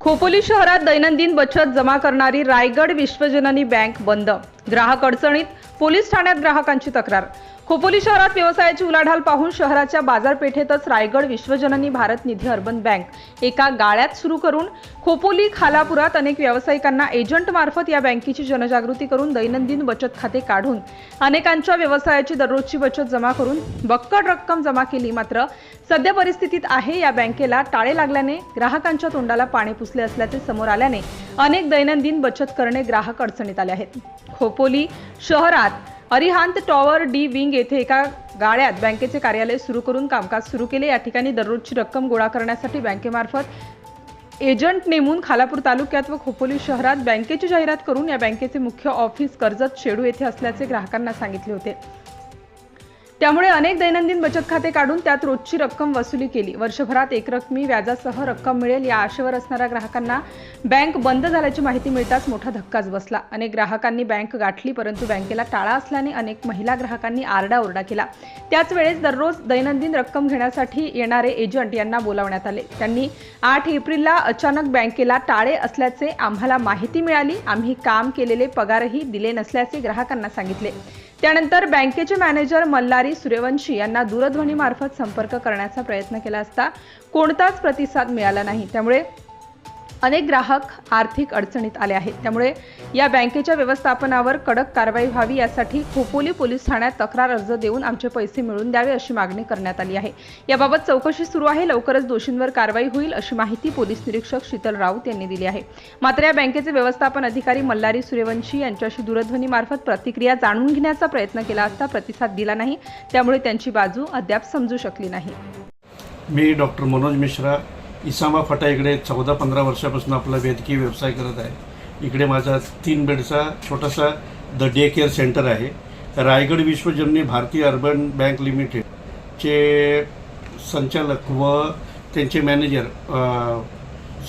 खोपोली शहरात दैनंदिन बचत जमा करणारी रायगड विश्वजननी बँक बंद. ग्राहक अडचणीत पोलीस ठाण्यात ग्राहकांची तक्रार. खोपोली शहरात व्यवसायाची उलाढाल पाहून शहराच्या बाजारपेठेतच रायगड विश्वजननी भारत निधी अर्बन बँक एका गाळ्यात सुरू करून खोपोली खालापुरात अनेक व्यावसायिकांना एजंट मार्फत या बँकेची जनजागृती करून दैनंदिन बचत खाते काढून अनेकांच्या व्यवसायाची दररोजची बचत जमा करून बक्कड रक्कम जमा केली. मात्र सध्या परिस्थितीत आहे या बँकेला टाळे लागल्याने ग्राहकांच्या तोंडाला पाणी पुसले असल्याचे समोर आल्याने अनेक दैनंदिन बचत करणे ग्राहक अडचणीत आले आहेत. खोपोली शहरात अरिहांत टॉवर डी विंग येथे एका गाळ्यात बँकेचे कार्यालय सुरू करून कामकाज सुरू केले. या ठिकाणी दररोजची रक्कम गोळा करण्यासाठी बँकेमार्फत एजंट नेमून खालापूर तालुक्यात व खोपोली शहरात बँकेची जाहिरात करून या बँकेचे मुख्य ऑफिस कर्जत शेडू येथे असल्याचे ग्राहकांना सांगितले होते. त्यामुळे अनेक दैनंदिन बचत खाते काढून त्यात रोजची रक्कम वसुली केली. वर्षभरात एकरकमी व्याजासह रक्कम मिळेल. या आशेवर असणाऱ्या ग्राहकांना बँक बंद झाल्याची माहिती मिळताच मोठा धक्काच बसला. अनेक ग्राहकांनी बँक गाठली परंतु बँकेला टाळा असल्याने अनेक महिला ग्राहकांनी आरडाओरडा केला. त्याच वेळेस दररोज दैनंदिन रक्कम घेण्यासाठी येणारे एजंट यांना बोलावण्यात आले. त्यांनी आठ एप्रिलला अचानक बँकेला टाळे असल्याचे आम्हाला माहिती मिळाली. आम्ही काम केलेले पगारही दिले नसल्याचे ग्राहकांना सांगितले. त्यानंतर बँकेचे मॅनेजर मल्हारी सूर्यवंशी यांना दूरध्वनीमार्फत संपर्क करण्याचा प्रयत्न केला असता कोणताच प्रतिसाद मिळाला नाही. त्यामुळे अनेक ग्राहक आर्थिक अडचणीत आले आहेत. त्यामुळे या बँकेच्या व्यवस्थापनावर कडक कारवाई व्हावी यासाठी खोपोली पोलीस ठाण्यात तक्रार अर्ज देऊन आमचे पैसे मिळवून द्यावे अशी मागणी करण्यात आली आहे. याबाबत चौकशी सुरू आहे. लवकरच दोषींवर कारवाई होईल अशी माहिती पोलीस निरीक्षक शीतल राऊत यांनी दिली आहे. मात्र या बँकेचे व्यवस्थापन अधिकारी मल्हारी सूर्यवंशी यांच्याशी दूरध्वनीमार्फत प्रतिक्रिया जाणून घेण्याचा प्रयत्न केला असता प्रतिसाद दिला नाही. त्यामुळे त्यांची बाजू अद्याप समजू शकली नाही. मी डॉक्टर मनोज मिश्रा इसामा फटा इकडे चौदा पंधरा वर्षापासून आपला वैद्यकीय व्यवसाय करत आहे. इकडे माझा तीन बेडचा छोटासा द डे केअर सेंटर आहे. रायगड विश्वजननी भारतीय अर्बन बँक लिमिटेडचे संचालक व त्यांचे मॅनेजर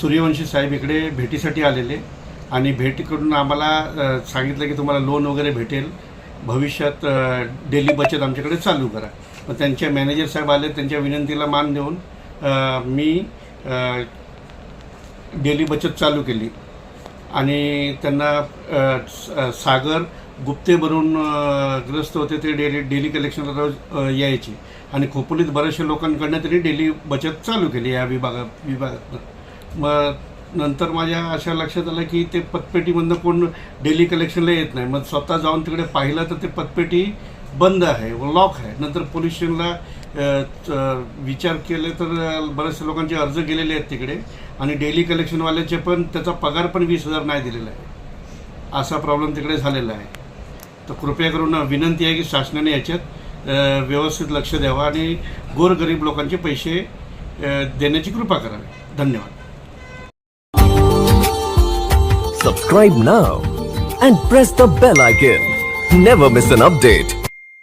सूर्यवंशी साहेब इकडे भेटीसाठी आलेले आणि भेटीकडून आम्हाला सांगितलं की तुम्हाला लोन वगैरे भेटेल. भविष्यात डेली बचत आमच्याकडे चालू करा. मग त्यांचे मॅनेजर साहेब आले त्यांच्या विनंतीला मान देऊन मी डेली बचत चालू केली. आणि त्यांना सागर गुप्ते भरून ग्रस्त होते ते डेली डेली कलेक्शनला रोज यायचे. आणि खोपोलीत बऱ्याचशा लोकांकडनं त्यांनी डेली बचत चालू केली या विभागा विभागातनं. मग नंतर माझ्या अशा लक्षात आलं की ते पतपेटीमधनं कोण डेली कलेक्शनला येत नाही. मग स्वतः जाऊन तिकडे पाहिलं तर ते पतपेटी बंद आहे व लॉक आहे. नंतर पोलीस स्टेशनला विचार केले तर बऱ्याचशा लोकांचे अर्ज गेलेले आहेत तिकडे. आणि डेली कलेक्शनवाल्याचे पण त्याचा पगार पण वीस हजार नाही दिलेला आहे. असा प्रॉब्लेम तिकडे झालेला आहे. तर कृपया करून विनंती आहे की शासनाने याच्यात व्यवस्थित लक्ष द्यावं आणि गोरगरीब लोकांचे पैसे देण्याची कृपा करावी. धन्यवाद. Subscribe now and press the bell icon. Never miss an update.